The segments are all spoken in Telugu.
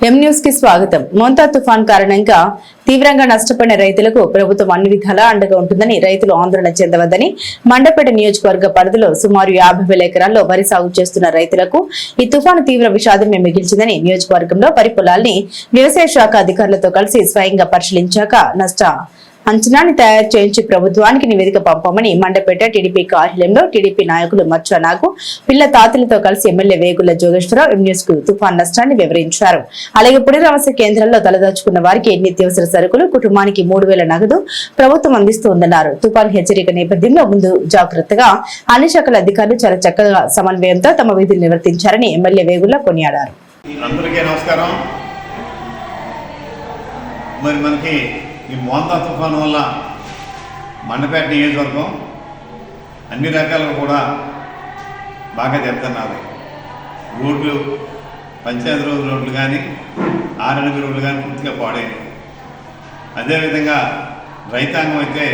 ఎం న్యూస్కి స్వాగతం. మోంతా తుఫాన్ కారణంగా తీవ్రంగా నష్టపోయిన రైతులకు ప్రభుత్వం అన్ని విధాలా అండగా ఉంటుందని రైతులు ఆందోళన చెందవద్దని మండపేట నియోజకవర్గ పరిధిలో సుమారు యాభై వేల ఎకరాల్లో వరి సాగు చేస్తున్న రైతులకు ఈ తుఫాను తీవ్ర విషాదమే మిగిల్చిందని నియోజకవర్గంలో వరి పొలాల్ని వ్యవసాయ శాఖ అధికారులతో కలిసి స్వయంగా పరిశీలించాక నష్ట అంచనాన్ని తయారు చేయించి ప్రభుత్వానికి నివేదిక పంపమని మండపేట టీడీపీ కార్యాలయంలో టీడీపీ నాయకులు మచ్చ నాగు పిల్ల తాతలతో కలిసి ఎమ్మెల్యే వేగుల జోగేశ్వరరావు ఎంన్యూస్కు తుఫాన్ నష్టాన్ని వివరించారు. అలాగే పునరావాస కేంద్రాల్లో తలదాచుకున్న వారికి నిత్యావసర సరుకులు కుటుంబానికి మూడు వేల నగదు ప్రభుత్వం అందిస్తోందన్నారు. తుఫాన్ హెచ్చరిక నేపథ్యంలో ముందు జాగ్రత్తగా అన్ని శాఖల అధికారులు చాలా చక్కగా సమన్వయంతో తమ విధులు నిర్వర్తించారని ఎమ్మెల్యే వేగుల కొనియాడారు. అందరికీ నమస్కారం. మరి మనకి ఈ మోందా తుఫాను వల్ల మండపేట నియోజకవర్గం అన్ని రకాలుగా కూడా బాగా దెబ్బతిన్నది. రోడ్లు పంచాయతీ రోజు రోడ్లు కానీ ఆర్ఎన్బి రోడ్లు కానీ పూర్తిగా పాడేవి అదేవిధంగా రైతాంగం అయితే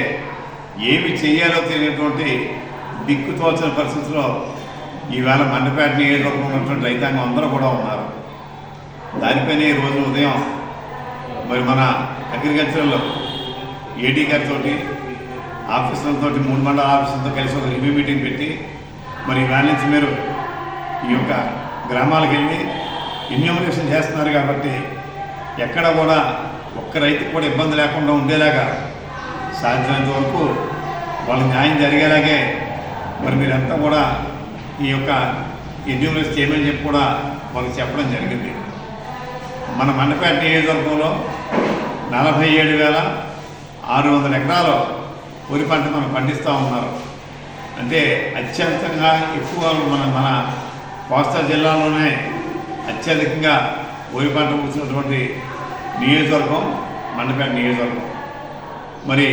ఏమి చేయాలో తెలియనటువంటి దిక్కు తోచని పరిస్థితిలో ఈవేళ మండపేట నియోజకవర్గంలో ఉన్నటువంటి రైతాంగం అందరూ కూడా ఉన్నారు. దానిపైన ఈ రోజు ఉదయం మరి మన అగ్రికల్చర్లో ఏడీ గారితో ఆఫీసర్లతో మూడు మండల ఆఫీసర్లతో కలిసి ఒక రివ్యూ మీటింగ్ పెట్టి మరి ఇవాళ నుంచి మీరు ఈ యొక్క గ్రామాలకు వెళ్ళి ఇన్యూమినేషన్ చేస్తున్నారు కాబట్టి ఎక్కడ కూడా ఒక్క రైతుకు కూడా ఇబ్బంది లేకుండా ఉండేలాగా సాధ్యమైనంత వరకు వాళ్ళ న్యాయం జరిగేలాగే మరి మీరంతా కూడా ఈ యొక్క ఎన్యూమరేషన్ చేయమని చెప్పి కూడా వాళ్ళకి చెప్పడం జరిగింది. మన మండపేట నియోజకవర్గంలో నలభై ఏడు వేల ఆరు వందల ఎకరాలు వరి పంట మనం పండిస్తూ ఉన్నారు. అంటే అత్యంతంగా ఎక్కువ మన మన కోస్తా జిల్లాలోనే అత్యధికంగా వరి పంట పూసినటువంటి నియోజకవర్గం మండపేట నియోజకవర్గం. మరి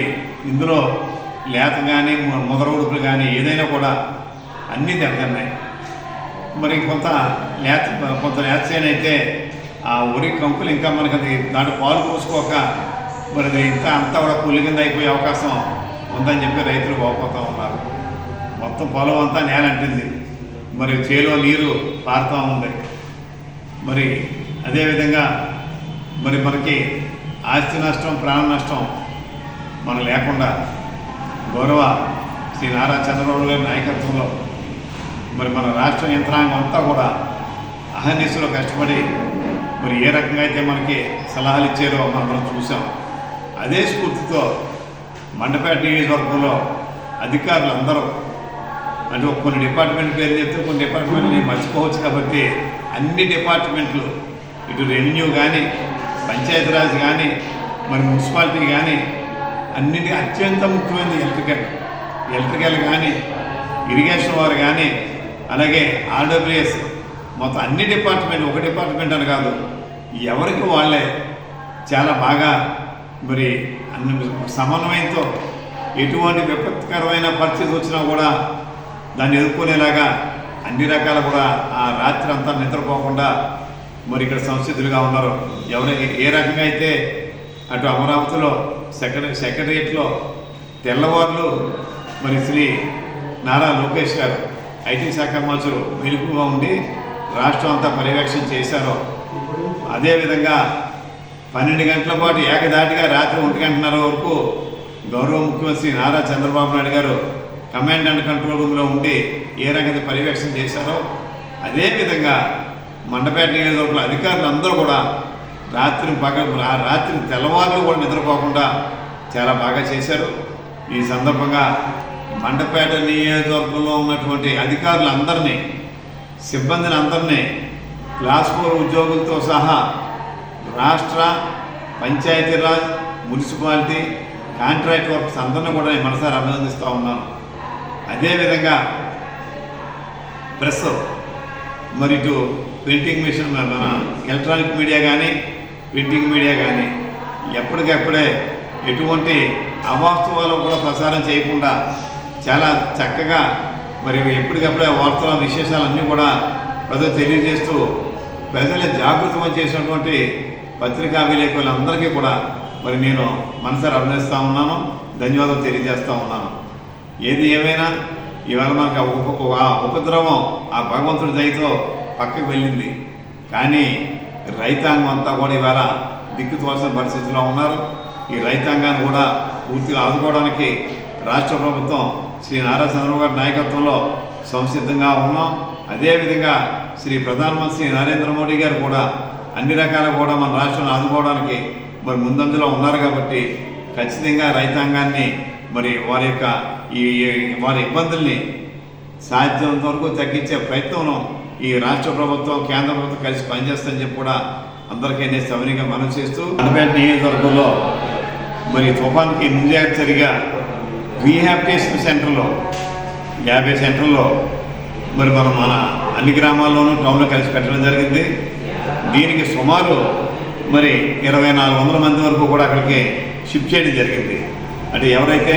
ఇందులో లేత కానీ ముదర ఉడుపులు కానీ ఏదైనా కూడా అన్నీ దెబ్బతిన్నాయి మరి కొంత లేత కొంత లేత చేను ఆ వరి కంకులు ఇంకా మనకి అది దాంట్లో పాలు పోసుకోక మరి అది ఇంత అంతా కూడా పుల్లి కింద అయిపోయే అవకాశం ఉందని చెప్పి రైతులు బాగుపోతూ ఉన్నారు. మొత్తం పొలం అంతా నేల అంటుంది. మరి చేలో నీరు పారుతూ ఉంది. మరి అదేవిధంగా మరి మనకి ఆస్తి నష్టం ప్రాణ నష్టం మనం లేకుండా గౌరవ శ్రీ నారా చంద్రబాబు గారి నాయకత్వంలో మరి మన రాష్ట్ర యంత్రాంగం అంతా కూడా అహర్నిశలో కష్టపడి మరి ఏ రకంగా అయితే మనకి సలహాలు ఇచ్చారో మనం చూసాం. అదే స్ఫూర్తితో మండపేట నియోజకవర్గంలో అధికారులు అందరూ అంటే కొన్ని డిపార్ట్మెంట్ పేరు చెప్తే కొన్ని డిపార్ట్మెంట్ని మర్చిపోవచ్చు కాబట్టి అన్ని డిపార్ట్మెంట్లు ఇటు రెవెన్యూ కానీ పంచాయతీరాజ్ కానీ మరి మున్సిపాలిటీ కానీ అన్నిటి అత్యంత ముఖ్యమైనది ఎలక్ట్రికల్. ఎలక్ట్రికల్ కానీ ఇరిగేషన్ వారు కానీ అలాగే ఆర్డబ్ల్యూఎస్ మొత్తం అన్ని డిపార్ట్మెంట్ ఒక డిపార్ట్మెంట్ అని కాదు ఎవరికి వాళ్ళే చాలా బాగా మరి అన్ని సమన్వయంతో ఎటువంటి విపత్కరమైన పరిస్థితి వచ్చినా కూడా దాన్ని ఎదుర్కొనేలాగా అన్ని రకాల కూడా ఆ రాత్రి అంతా నిద్రపోకుండా మరి ఇక్కడ సంసిద్ధులుగా ఉన్నారు. ఎవరు ఏ రకంగా అయితే అటు అమరావతిలో సెక్రటరీ సెక్రటరియట్లో తెల్లవారులు మరి శ్రీ నారా లోకేష్ గారు ఐటీ శాఖ మంత్రులు మెలుపుగా ఉండి రాష్ట్రం అంతా పర్యవేక్షణ చేశారో అదేవిధంగా పన్నెండు గంటల పాటు ఏకదాటిగా రాత్రి ఒంటి గంటన్నర వరకు గౌరవ ముఖ్యమంత్రి నారా చంద్రబాబు నాయుడు గారు కమాండ్ అండ్ కంట్రోల్ రూమ్లో ఉండి ఏ రకంగా పర్యవేక్షణ చేశారో అదేవిధంగా మండపేట నియోజకవర్గంలో అధికారులు అందరూ కూడా రాత్రి పగ రాత్రి తెల్లవారులు కూడా నిద్రపోకుండా చాలా బాగా చేశారు. ఈ సందర్భంగా మండపేట నియోజకవర్గంలో ఉన్నటువంటి అధికారులందరినీ సిబ్బందిని అందరినీ క్లాస్ ఫోర్ ఉద్యోగులతో సహా రాష్ట్ర పంచాయతీరాజ్ మున్సిపాలిటీ కాంట్రాక్ట్ వర్క్స్ అందరినీ కూడా నేను మనసారి అభినందిస్తూ ఉన్నాను. అదేవిధంగా ప్రెస్ మరి ఇటు ప్రింటింగ్ మిషన్ మన ఎలక్ట్రానిక్ మీడియా కానీ ప్రింటింగ్ మీడియా కానీ ఎప్పటికప్పుడే ఎటువంటి అవాస్తవాలు కూడా ప్రసారం చేయకుండా చాలా చక్కగా మరి ఎప్పటికప్పుడే వార్తల విశేషాలన్నీ కూడా ప్రజలు తెలియజేస్తూ ప్రజల్ని జాగృతం చేసినటువంటి పత్రికా విలేకరులందరికీ కూడా మరి నేను మనసారి అభినందిస్తూ ఉన్నాను ధన్యవాదాలు తెలియజేస్తూ ఉన్నాను. ఏది ఏమైనా ఇవాళ మనకు ఆ ఉపద్రవం ఆ భగవంతుడి దయతో పక్కకు వెళ్ళింది. కానీ రైతాంగం అంతా కూడా ఇవాళ దిక్కు తోసిన పరిస్థితిలో ఉన్నారు. ఈ రైతాంగాన్ని కూడా పూర్తిగా ఆదుకోవడానికి రాష్ట్ర ప్రభుత్వం శ్రీ నారా చంద్రబాబు గారి నాయకత్వంలో సంసిద్ధంగా ఉన్నాం. అదేవిధంగా శ్రీ ప్రధానమంత్రి నరేంద్ర మోడీ గారు కూడా అన్ని రకాల కూడా మన రాష్ట్రాన్ని ఆదుకోవడానికి మరి ముందంజలో ఉన్నారు కాబట్టి ఖచ్చితంగా రైతాంగాన్ని మరి వారి యొక్క ఈ వారి ఇబ్బందుల్ని సాధ్యమైనంత వరకు తగ్గించే ప్రయత్నంలో ఈ రాష్ట్ర ప్రభుత్వం కేంద్ర ప్రభుత్వం కలిసి పనిచేస్తుందని చెప్పి కూడా అందరికీ నేను సవినీగా మనం చేస్తూ అనపేట నియోజకవర్గంలో మరి తుఫాన్కి ముంజాగ్రత్తగా రీహాబిటేషన్ సెంటర్లో యాభై సెంటర్లో మరి మనం మన అన్ని గ్రామాల్లోనూ టౌన్లో కలిసి పెట్టడం జరిగింది. దీనికి సుమారు మరి ఇరవై నాలుగు వందల మంది వరకు కూడా అక్కడికి షిఫ్ట్ చేయడం జరిగింది. అంటే ఎవరైతే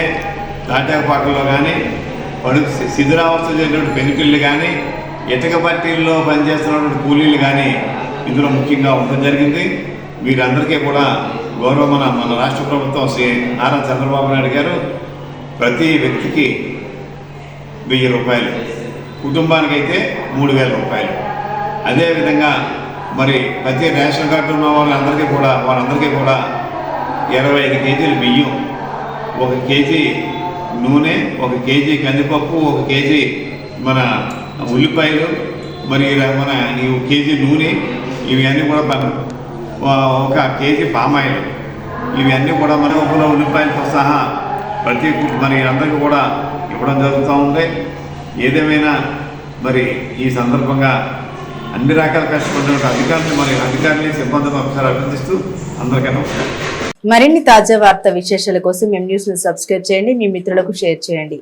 తాటాకుపాకల్లో కానీ పడు శిథిరావస్థ చేసినటువంటి పెనుకిళ్ళు కానీ ఇటక పట్టీల్లో పనిచేస్తున్నటువంటి కూలీలు కానీ ఇందులో ముఖ్యంగా ఉండడం జరిగింది. వీరందరికీ కూడా గౌరవ మన మన రాష్ట్ర ప్రభుత్వం శ్రీ నారా చంద్రబాబు నాయుడు గారు ప్రతి వ్యక్తికి వెయ్యి రూపాయలు. కుటుంబానికి అయితే మూడు వేల రూపాయలు. అదేవిధంగా మరి ప్రతి రేషన్ కార్డు ఉన్న వాళ్ళందరికీ కూడా వాళ్ళందరికీ కూడా ఇరవై ఐదు కేజీలు బియ్యం ఒక కేజీ నూనె ఒక కేజీ కందిపప్పు ఒక కేజీ మన ఉల్లిపాయలు మరి మన ఈ కేజీ నూనె ఇవి అన్నీ కూడా ఒక కేజీ పామాయిల్. ఇవన్నీ కూడా మన ఉల్లిపాయలతో సహా ప్రతి మరి అందరికీ కూడా ఇవ్వడం జరుగుతూ ఉంది. ఏదేమైనా మరి ఈ సందర్భంగా అన్ని రకాల కష్టపడినటువంటి అధికారులు మరి అధికారులు సిబ్బందిని ఒకసారి అభినందిస్తూ అందరికీ నమస్కారం. మరిన్ని తాజా వార్త విశేషాల కోసం మేము న్యూస్ను సబ్స్క్రైబ్ చేయండి మీ మిత్రులకు షేర్ చేయండి.